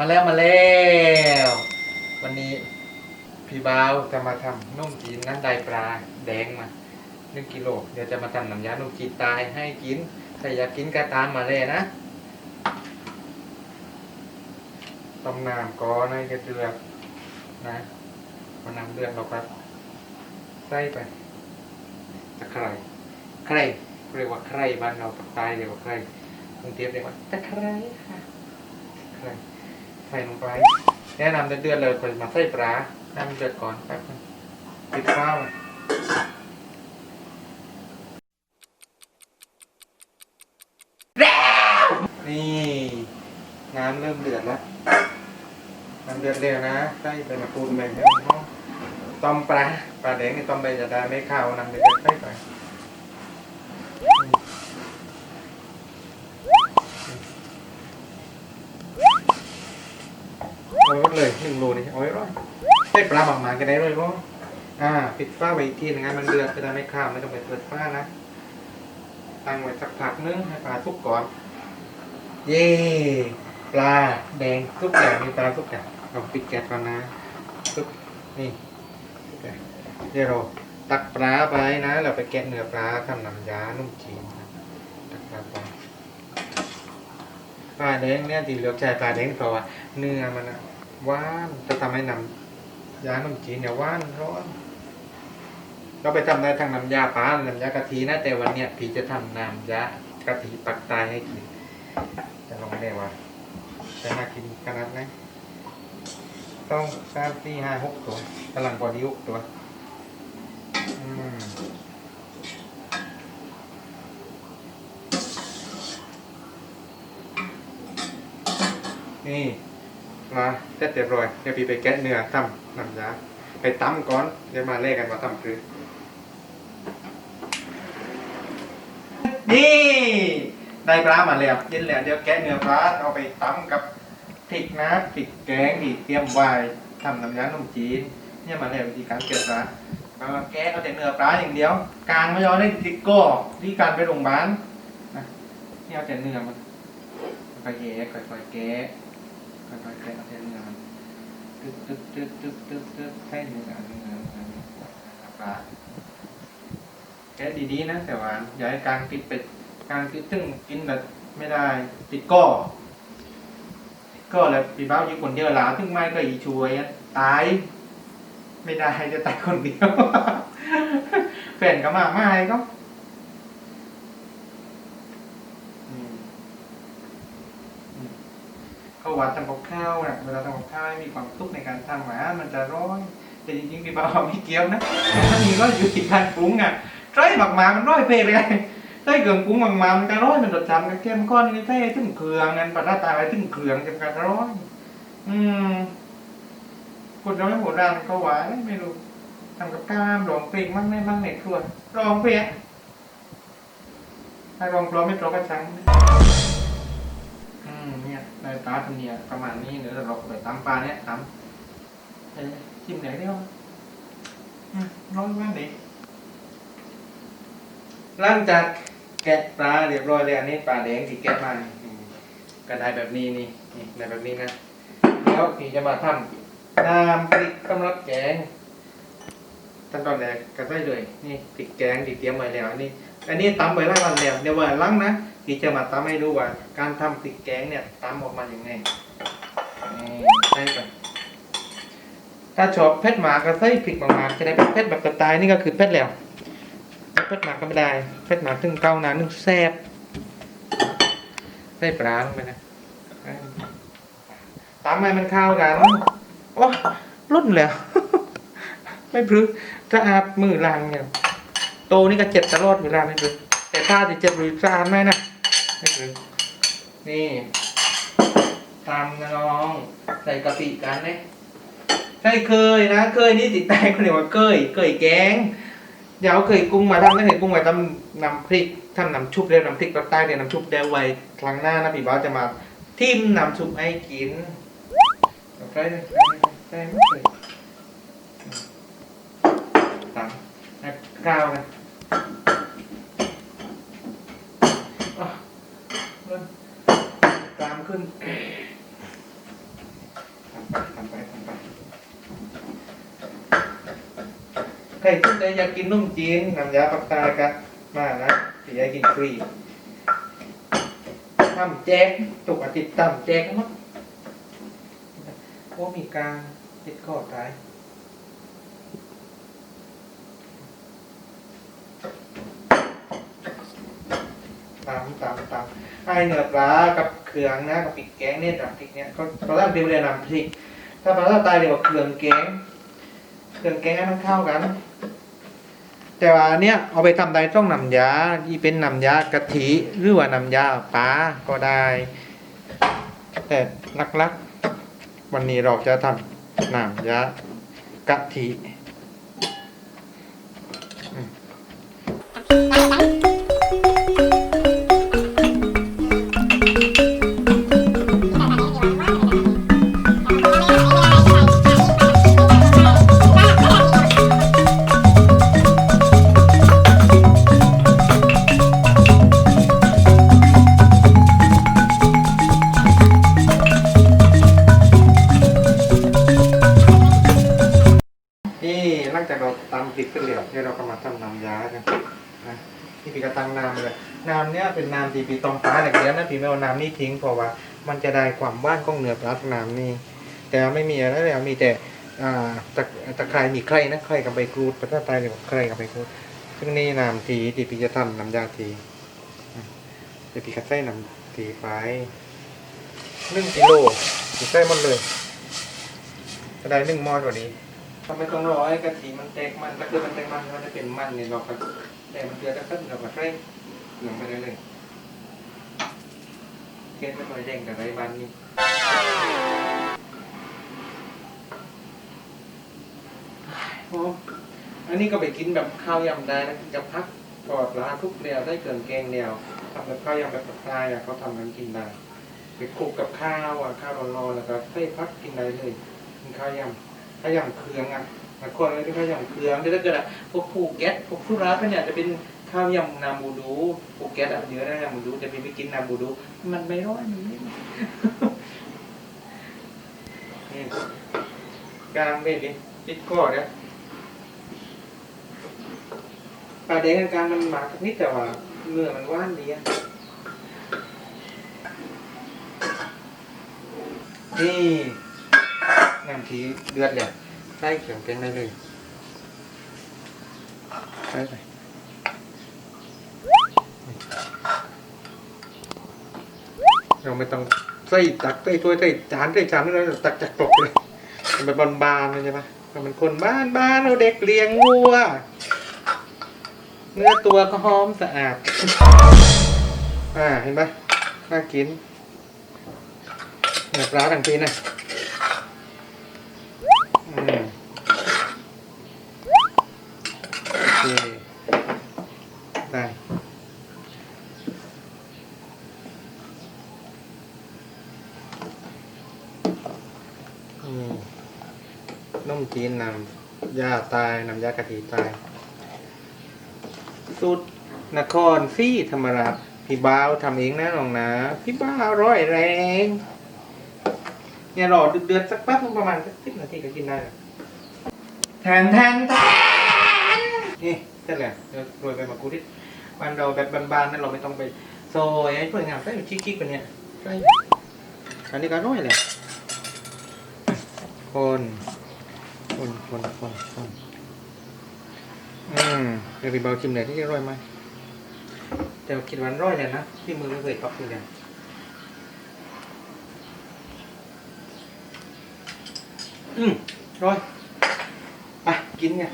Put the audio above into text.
มาแล้วมาแล้ว วันนี้พี่บ่าวจะมาทำนุ่มจีนน้ำไดปลาแดงมาหนึ่งกิโลเดี๋ยวจะมาทำน้ำยานุ่มจีนตายให้กินใครอยากกินก็ตามมาเลยนะต้มน้ำก่อนให้กระเดือกนะพอน้ำเดือดเราก็ใส่ไปตะไคร้ไครเรียกว่าไครบ้านเราปากใต้เรียกว่าไคร้กรุงเทพเรียกว่าตะไคร้ค่ะไคร ใส่ลงไป แนะนำเดือดๆเลยคนมาใส่ปลาให้มันเดือดก่อนแป๊บนึงปิดฟ้าไว้นี่น้ำเริ่มเดือดแล้วน้ำเดือดเร็วนะใส่ไปมาปูนไปต้มปลาปลาแดงนี่ต้มไปจะได้ไม่ข้าวน้ำเดือดใส่ไป เอาไว้เลยหนึ่งโลนี่เอาไว้ร้อยใส่ปลาบางมากันได้เลยก็อ่า ปิดฝ้าไว้อีกทีหนึงงั้นมันเดือดจะได้ไม่ข้าวไม่ต้องไปเปิดฝ้านะ ตั้งไว้สักพักนึงให้ปลาสุกก่อน เย่ปลาแดงทุกอย่างมีปลาทุกอย่างเราปิดแก๊สก่อนนะทุกนี่เดี๋ยวเราตักปลาไปนะ เราไปแกะเนื้อปลาทำน้ำยานุ่มจีนนะตักปลาไปปลาแดงเนี่ยที่เลือกใช้ปลาแดงเพราะว่าเนื้อมันอะ หวานจะทำให้น้ำยาขนมจีนเนี่ยหวานร้อนเราไปทำได้ทั้งน้ำยาปลาน้ำยากะทินะแต่วันเนี้ยพี่จะทำน้ำยากะทิปักตายให้กินจะลองได้ว่าจะน่ากินขนาดไหนต้องสามสี่ห้าหกตัวกำลังพอดีหกตัวนี่ มาเสร็จเรียบร้อยเดี๋ยวพี่ไปแกะเนื้อทำน้ำยาไปตั้มก่อนเดี๋ยวมาเล่กันว่าทำคือนี่ได้ปลามาแล้วเย็นแล้วเดี๋ยวแกะเนื้อปลาเอาไปตำกับพริกนะพริกแกงที่เตรียมไว้ทำน้ำยาขนมจีนเนี่ยมาแล้ววิธีการเก็บปลามาแกะเอาแต่เนื้อปลาอย่างเดียวกลางไม่ยอมได้ติดโก้ที่การไปโรงพยาบาลนะนี่เอาแต่เนื้อมันค่อยๆแกะค่อยๆแกะ ค่อยๆแกะเอาแต่เนื้อนตึ๊ดตึ๊ดตึ๊ดตึ๊ดตึ๊ดตึ๊ดใส่เนื้อเนื้อเนื้อเนื้อปลาแกะดีๆนะแต่ว่าอย่าให้กลางปิดไปการคือตึ้งกินแบบไม่ได้ติดก้อติดก้อแล้วปีบ้าอยู่คนเดียวหลาตึ้งไม่ก็อีช่วยตาย ไม่ได้จะตายคนเดียวแฟนก็มาไม่ก็อืมอืมเขา ว่าทำกับข้าวนะเวลาทำกับข้าวให้มีความสุขในการทำหมามันจะร้อย แต่จริงๆพี่บ้าไม่เกี่ยวนะถ้ามีก็อยู่ที่การปรุงอะใช่หมักหมามันร้อยเพลเลยใส่เครื่องปรุงหมังมันกระร้อยมันรสชาติมันเข้มข้นนี่ใส่ถึงเครืองนั่นปลาตาไปถึงเครืองจนกรร้อย อืมคนเราไม่โบราณก็หวานไม่รู้ทำกับข้าวลองเพลงมั่งไม่มั่งในครัวลองเพลงถ้าลองปลอมไม่ปลอก็ช่าง เนี่ยในตาทำเนี่ยประมาณนี้เดี๋ยวเราไปตำปลาเนี่ยตำเอ้ชิมไหนเดียวอืมร้อนมากดิหลังจากแกะปลาเรียบร้อยแล้วนนี้ปลาแดงที่แกะมาก็ได้แบบนี้นี่นี่ได้แบบนี้นะแล้วพี่จะมาทำน้ำพริกสำหรับแกงขั้นตอนแรกก็ใส่เลยนี่พริกแกงที่เตรียมไว้แล้วนนี้อันนี้ตำไว้หลายวันแล้วเดี๋ยววันลังนะ พี่จะมาตำให้ดูว่า การทำพริกแกงเนี่ยตำออกมาอย่างไงนี่ใส่ไปถ้าชอบเผ็ดหมากก็ใส่พริกบางๆจะได้เป็นเผ็ดแบบสไตล์นี่ก็คือเผ็ดแล้วเพชรหมากก็ไม่ได้เพชรหมากถึงเก้านานึ่งแซ่บได้ปลาลงไปนะตามให้มันเข้ากันโอ้รุ่นแล้วไม่พรึกจะอาบมือลางเนี่ยโตนี่ก็เจ็บตลอดเวลาไม่พรึกแต่ถ้าจะเจ็บหรือจานไหมนะ ไม่พรึกนี่ตามนะน้อง ใส่กะปิกันเนี่ยใช่เคยนะ เคยนี่ติดใจคนเดียวว่าเคยเคยแกงเดี๋ยวเคยกุ้งมาทำได้เห็นกุ้งไว้ทำน้ำพริกทำน้ำชุบเรียกน้ำพริกปลาใต้เรียกน้ำชุบเดียวไว้ครั้งหน้านะพี่บ้าจะมาทิมน้ำชุบให้กินใส่เลยใส่ไม่เลยตามข้าวนะอะเริ่มตามขึ้น ทำไปทำไป ใครที่ใดอยากกินนุ่มจีนน้ำยาปักตายกันมานะที่อยากกินฟรีทำแจ๊กตุกอาทิตย์ทำแจ๊กมั้งโอ้มีกลารติดข้อตายตามตามตามให้เนื้อปลากับเครื่องนะกับพริกแกงเนี่ยนะพริกเนี่ยก็ตอนแรกเป็นเรียนนำพริก ถ้าปลาตายเรียกว่าเครื่องแกง เครื่องแกงให้มันเข้ากัน แต่ว่าเนี้ยเอาไปทำได้ต้องนำยาที่เป็นนำยากะทิหรือว่านำยาปลาก็ได้ แต่ลักๆวันนี้เราจะทำนำยากะทิากันนะที่พี่กระตังน้ำเลยน้ำเนี้ยเป็นน้ำที่พี่ต้องปลาอย่างเดียวนะพี่ไม่เอาน้ำนี่ทิ้งเพราะว่า มันจะได้ความว่านของเนื้อปลาจากน้ำนี่แต่ว่าไม่มีอะไรเลยมีแต่อ่าตะตะไคร้มีไคร้นะไคร้กับใบกรูดภาษาไทยเรียกว่าไคร้กับใบกรูดซึ่งนี่น้ำทีที่พี่จะทำน้ำยาทีนะเดี๋ยวพี่ก็ใส่น้ำทีไปหนึ่งกิโลพี่ใส่หมดเลยจะได้หนึ่งมอตัวนี้ ทำไมต้องรอให้กะทิมันแตกมันถ้าเกิดมันแตกมันมันจะเป็นมันเนี่ยเราก็แต่มันเกลือจะขึ้นเราก็ใส่หลืองไปเรื่อยๆเกล็ดไม่ค่อยแดงแต่ไรบานนี่โอ้อันนี้ก็ไปกินแบบข้าวยำได้นะกับพักปอดปลาทุกแนวได้เกินแกงแนวทำแบบข้าวยำแบบปลาอะเขาทำกันกินได้ไปคลุกกับข้าวอะข้าวร้อนๆแล้วก็ใส่พักกินได้เลยกินข้าวยำ ขยำเครืองอะบางคนก็ที่ขยำเครืองแต่ถ้าเกิดอะพวกผูกแก๊สพวกผู้ร้าเนี่ยจะเป็นข้าวยำนาบูดูผูกแก๊สอะเยอะนะนาบูดูจะมีไปกินนาบูดู มันไม่ร้อยมันไม่นี่กลางเบ็ดดิติดข้อเนี่ยปลาแดงกลางมันหมาสักนิดแต่ว่าเนื้อมันว่านดีอะนี่ น้ำทีเดือดเนี่ยใส่เขียงเป็นได้เลยใส่ไปเราไม่ต้องใส่ตักใส่ถ้วยใส่จานใส่ชามนี่เราตักจากกรอกเลยมันเป็นบานๆเลยใช่ปะเราเป็นคนบ้านบ้านเราเด็กเลี้ยงวัวเนื้อตัวก็หอมสะอาด อ่าเห็นปะน่ากินเนื้อปลาทั้งทีนะ อืมโอเคได้อืม นุ่มจีนนำยาตายนำยากะทิตายสูตรนครซี่ธรรมราชพี่บ้าวทำเองนะน้องนะ พี่บ้าวร้อยแรง เนี่ยรอเดือดสักแป๊บนึงประมาณสักสิบนาทีก็กินได้แล้วแทนแทนแทนนี่เสร็จแล้วเดี๋ยวโรยใบมะกรูดนิดบ้านเราแบบบานๆนั่นเราไม่ต้องไปโซยให้พื่อนงามใส่ชิคๆกันเนี่ยใส่อันนี้ก็อร่อยเลย คนคนคนคนคนอืมเดี๋ยวพี่เบาชิมหน่อยที่จะอร่อยไหมแต่ว่าคิดว่าร่อยเลยนะที่มือไม่เคยตอกเลยอืมร้อยไปกินไง